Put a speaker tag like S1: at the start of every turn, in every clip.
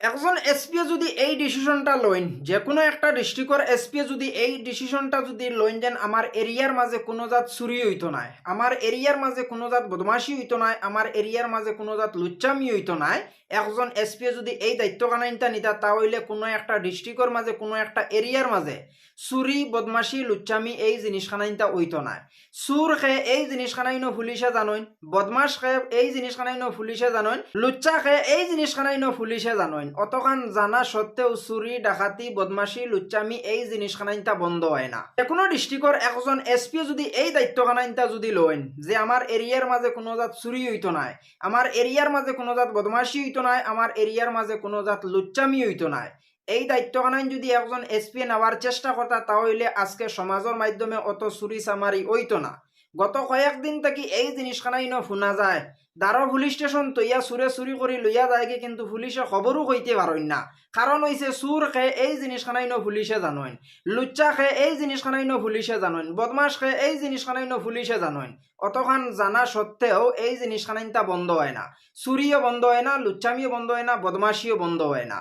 S1: একজন এসপিএ যদি এই ডিসিশনটা লইন যে কোনো একটা ডিস্ট্রিক্টর এসপিএ যদি এই ডিসিশনটা যদি লইন যেন আমার এরিয়ার মাঝে কোনো জাত চুরি হইতো নাই। আমার এরিয়ার মাঝে কোনো জাত বদমাশি হইতো নাই আমার এরিয়ার মাঝে কোনো জাত লুচ্চামি হইতো নাই। একজন এসপিএ যদি এই দায়িত্ব কানাইনটা নিতা তাহলে কোনো একটা ডিস্ট্রিক্টর মাঝে, কোনো একটা এরিয়ার মাঝে চুরি বদমাশি, লুচ্চামি এই জিনিস খানাইনটা হইতো নাই। চুর খে এই জিনিস খানাইনো পুলিশে জানইন বদমাস খে এই জিনিস খানাইনো পুলিশে জানইন, লুচ্চা খে এই জিনিস খানাইনো পুলিশে জানইন। অতখান জানা সত্ত্বেও চুরি ডাকাতি বদমাশি লুচ্চামি এই জিনিস খানাইনটা বন্ধ হয় না। কোনো ডিস্ট্রিক্টর একজন এসপি যদি এই দায়িত্ব খানাইনটা যদি লইন যে আমার এরিয়ার মাঝে কোনো জাত চুরি হইতো নাই আমার এরিয়ার মাঝে কোনো জাত বদমাশি হইতো নাই আমার এরিয়ার মাঝে কোনো জাত লুচ্চামি হইতো নাই, এই দায়িত্বখানায় যদি একজন এসপি নেওয়ার চেষ্টা করতা তাহলে আজকে সমাজের মাধ্যমে অত চুরি চামারি হইতো না। গত কয়েকদিন থেকে এই জিনিসখানাই ন শুনা যায়। দারো পুলিশ স্টেশন তৈয়া চুরে চুরি কৰি লইয়া যায়গে, কিন্তু পুলিশে খবরও কইতে পারেন না। কারণ হইছে চুর খে এই জিনিসখানাই ন পুলিশে জানইন। লুচ্চা খে এই জিনিসখানাই ন পুলিশে জানইন। বদমাস খে এই জিনিসখানাই ন পুলিশে জানইন। অতখান জানা সত্ত্বেও এই জিনিসখানাইনটা বন্ধ হয় না। চুরিও বন্ধ হয় না, লুচ্চামিও বন্ধ হয় না বদমাশিও বন্ধ হয় না।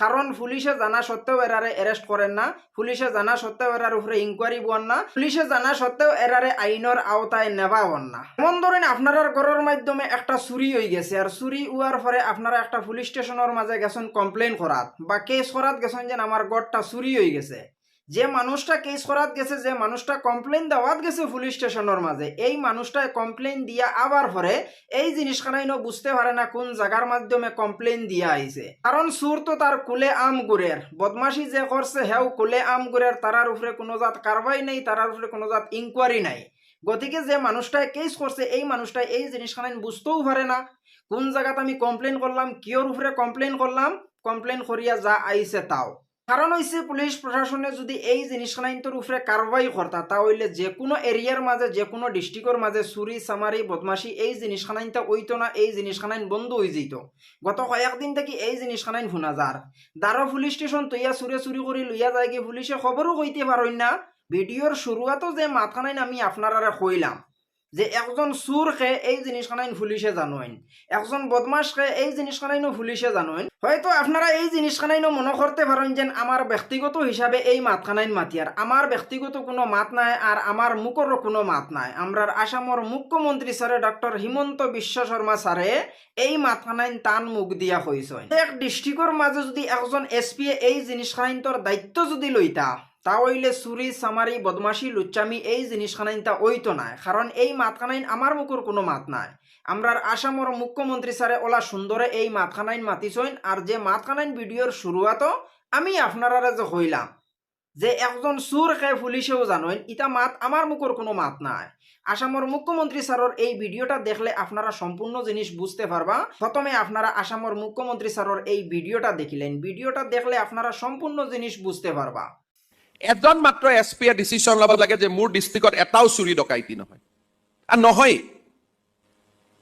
S1: কারণ পুলিশে জানা সত্ত্বেও এরারে অ্যারেস্ট করেন না, পুলিশে জানা সত্ত্বেও এরার উপরে ইনকোয়ারি বন না, পুলিশে জানা সত্ত্বেও এরারে আইনের আওতায় নেওয়া হন না। এমন ধরেন আপনার ঘরের মাধ্যমে একটা চুরি হয়ে গেছে আর চুরি হওয়ার পরে আপনারা একটা পুলিশ স্টেশনের মাঝে গেছেন কমপ্লেন করাত বা কেস করাত গেছেন যেন আমার গড়টা চুরি হয়ে গেছে। যে মানুষটা কেস করাত গেছে, যে মানুষটা কমপ্লেন দেওয়াত গেছে পুলিশ স্টেশনের মাঝে, এই মানুষটা কমপ্লেন দিয়া আবার পরে এই জিনিসখানাই ন বুঝতে পারে না কোন জায়গার মাধ্যমে কমপ্লেন দিয়া আইছে কারণ সুর তো তার কুলে আম গুড়ের বদমাশি যে করছে হেও কুলে আম গুড়ের তারার উপরে কোনো জাত কারবাই নেই তারার উপরে কোনো জাত ইনকোয়ারি নাই। গতিকে যে মানুষটায় কেস করছে এই মানুষটাই এই জিনিসখানাই বুঝতেও পারে না, কোন জায়গাত আমি কমপ্লেন করলাম কিয়র উপরে কমপ্লেন করলাম কমপ্লেন করিয়া যা আইছে তাও। কারণ হইছে পুলিশ প্রশাসনে যদি এই জিনিসখানাইনটোর উপরে কারবাই করতা তাহলে যে কোনো এরিয়ার মাঝে যে কোনো ডিস্ট্রিক্টর মাঝে চুরি চামারি বদমাশি এই জিনিসখানাইনটা ওইতো না, এই জিনিসখানাইন বন্ধ হয়ে যেত গত কয়েকদিন থেকে এই জিনিসখানাইন শুনা যার দারো পুলিশ স্টেশন তৈয়া চুরে চুরি করে লইয়া যায় গিয়ে পুলিশে খবরও কইতে পারেন না। ভিডিওর শুরুয়াতো যে মাথানাইন আমি আপনারা কইলাম যে একজন খে এই জিনিসখানাইন পুলিশে জানোইন। একজন বদমাস খে এই জিনিসখানাইনও পুলিশে জানোইন। হয়তো আপনারা এই জিনিসখানাইনও মনে করতে পারেন যে আমার ব্যক্তিগত হিসাবে এই মাতখানাইন মাতিয়ার আমার ব্যক্তিগত কোনো মাত নাই আর আমার মুখরও কোনো মাত নাই। আমরার আসামর মুখ্যমন্ত্রী স্যারে ডক্টর হিমন্ত বিশ্ব শর্মা স্যারে এই মাতখানাইন টান মুখ দিয়া হয়েছেন এক ডিস্ট্রিক্টর মাঝে যদি একজন এসপি এই জিনিসখানাইনটোর দায়িত্ব যদি লইতা তাহলে চুরি চামারি বদমাশি, লুচ্চামি এই জিনিসখানাইনটা ওইতো নাই। কারণ এই মাতখানাইন আমার মুখর কোনো মাত নাই। আমরার আসামর মুখ্যমন্ত্রী স্যারে ওলা সুন্দরে এই মাতখানাইন মাতিছইন আর যে মাতখানাইন ভিডিওর শুরুয়াতো আমি আপনারা যে হইলাম। যে একজন চুর খাই পুলিশেও জানেন ইটা মাত আমার মুখর কোনো মাত নাই। আসামর মুখ্যমন্ত্রী স্যারের এই ভিডিওটা দেখলে আপনারা সম্পূর্ণ জিনিস বুঝতে পারবা প্রথমে আপনারা আসামর মুখ্যমন্ত্রী স্যারের এই ভিডিওটা দেখিলেন। ভিডিওটা দেখলে আপনারা সম্পূর্ণ জিনিস বুঝতে পারবা
S2: এজন মাত্ৰ এছ পিয়ে ডিচিশ্যন ল'ব লাগে যে মোৰ ডিষ্ট্ৰিক্টত এটাও চুৰি ডকাইতি নহয়। আৰু নহয়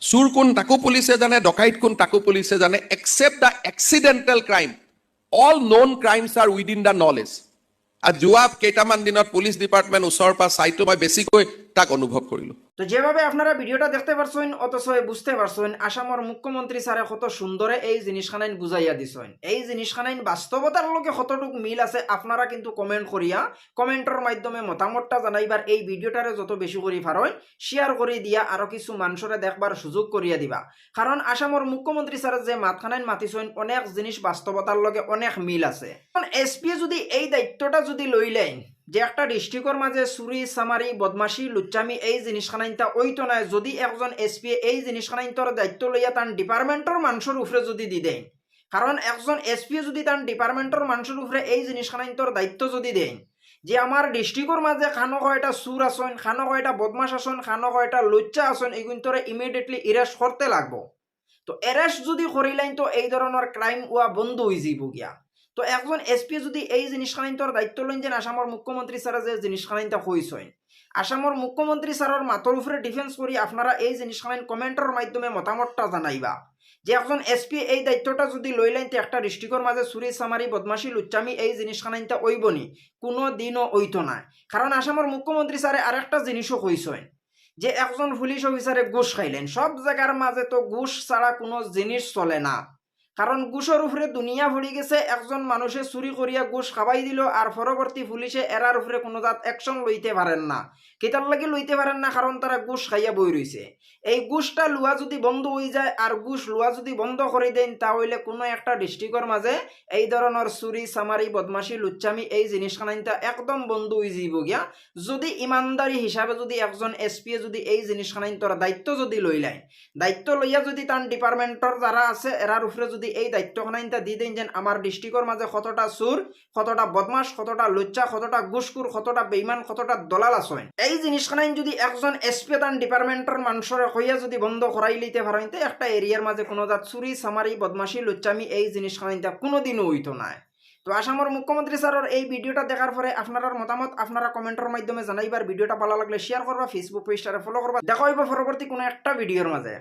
S2: চুৰ কোন তাকো পুলিচে জানে ডকাইত কোন তাকো পুলিচে জানে except the accidental crime all non crimes R within the knowledge আৰু যোৱা কেইটামান দিনত পুলিচ ডিপাৰ্টমেণ্ট ওচৰৰ পৰা চাইটো মই বেছিকৈ তাক অনুভৱ কৰিলোঁ
S1: তো যেভাবে আপনারা ভিডিওটা দেখতে পারছেন অথচ বুঝতে পারছেন আসামর মুখ্যমন্ত্রী স্যারে কত সুন্দরে এই জিনিসখানাইন বুঝাইয়া দিছেন। এই জিনিসখানাইন বাস্তবতার লগে কতটুক মিল আছে, আপনারা কিন্তু কমেন্ট করিয়া কমেন্টের মাধ্যমে মতামতটা জানাইবার এই ভিডিওটারে যত বেশি করি পারেন শেয়ার করে দিয়া আরও কিছু মানুষরে দেখবার সুযোগ করিয়া দিবা। কারণ আসামর মুখ্যমন্ত্রী স্যারে যে মাতখানাইন মাতিছেন, অনেক জিনিস বাস্তবতার লগে অনেক মিল আছে। এসপি যদি এই দায়িত্বটা যদি লইলেন যে একটা ডিস্ট্রিক্টর মাঝে চুরি চামারি বদমাশি লুচ্চামি, এই জিনিসখানাইনটা ওইতো নাই। যদি একজন এসপি এই জিনিসখানাইনটার দায়িত্ব লইয়া তার ডিপার্টমেন্টর মানুষের উপরে যদি দি দেন কারণ একজন এসপি যদি তার ডিপার্টমেন্টর মানুষের উপরে এই জিনিসখানাইনটার দায়িত্ব যদি দেন যে আমার ডিস্ট্রিক্টর মাঝে খানো কয়টা সুর আসন খানো কয়টা বদমাস আসন খানো কয়টা লুচ্চা আসন এগুন্তরে ইমিডিয়েটলি ইরেস্ট করতে লাগবো। তো এরেস্ট যদি করিলেন তো এই ধরনের ক্রাইম ওয়া বন্ধ হয়ে যাব গিয়া তো একজন এসপি যদি এই জিনিসখানাইনটোর দায়িত্ব লইন যেন আসামর মুখ্যমন্ত্রী স্যারা যে জিনিসখানাইনটা হইছেন আসামর মুখ্যমন্ত্রী স্যারের মাতর উপরে ডিফেন্স করি আপনারা এই জিনিসখানাইন কমেন্টের মাধ্যমে মতামতটা জানাইবা। যে একজন এসপি এই দায়িত্বটা যদি লইলেন তো একটা ডিস্ট্রিক্টর মাঝে চুরি চামারি বদমাশি লুচ্চামি এই জিনিসখানাইনটা ওইবনি কোনো দিনও ওইতো না কারণ আসামর মুখ্যমন্ত্রী স্যারে আরেকটা জিনিসও কইছেন যে একজন পুলিশ অফিসারে ঘুষ খাইলেন। সব জায়গার মাঝে তো ঘুষ ছাড়া কোনো জিনিস চলে না। কারণ ঘুষের উপরে দুনিয়া ভরি গেছে, একজন মানুষে চুরি করিয়া ঘুষ খাবাই দিল আর পরবর্তী পুলিশে এরার উপরে কোনো জাত অ্যাকশন লইতে পারেন না। কেতার লাগি লইতে পারেন না কারণ তারা ঘুষ খাইয়া বই রইছে এই ঘুষটা লুয়া যদি বন্ধ হয়ে যায় আর ঘুষ লুয়া যদি বন্ধ করে দেন, তাহলে কোনো একটা ডিস্ট্রিক্টর মাঝে এই ধরনের চুরি সামারি বদমাশি লুচ্চামি, এই জিনিসখানাইনটা একদম বন্ধ হয়ে যাইব গিয়া যদি ইমানদারি হিসাবে যদি একজন এসপিএ যদি এই জিনিসখানাইন তোর দায়িত্ব যদি লইলাই দায়িত্ব লইয়া যদি তার ডিপার্টমেন্টর যারা আছে এরার উপরে যদি এই দায়িত্বখানাইনটা দি দেন যেন আমার ডিস্ট্রিক্টর মাঝে কতটা সুর কতটা বদমাস কতটা লুচ্চা, কতটা ঘুষকুর কতটা বেইমান, কতটা দলাল আছে এই জিনিসখানাইন যদি একজন এসপি তান ডিপার্টমেন্টের মানুষের হইয়া যদি বন্ধ করাই লইতে পারেন একটা এরিয়ার মাঝে কোনো জাত চুরি সামারি বদমাশি লুচ্চামি এই জিনিসখানাইনটা কোনোদিনও হইতো না তো আসামের মুখ্যমন্ত্রী স্যারের এই ভিডিওটা দেখার পরে আপনার মতামত আপনারা কমেন্টের মাধ্যমে জানাইবার ভিডিওটা ভালো লাগলে শেয়ার করবা ফেসবুক পেজটারে ফলো করবা দেখা হইব পরবর্তী কোনো একটা ভিডিওর মাঝে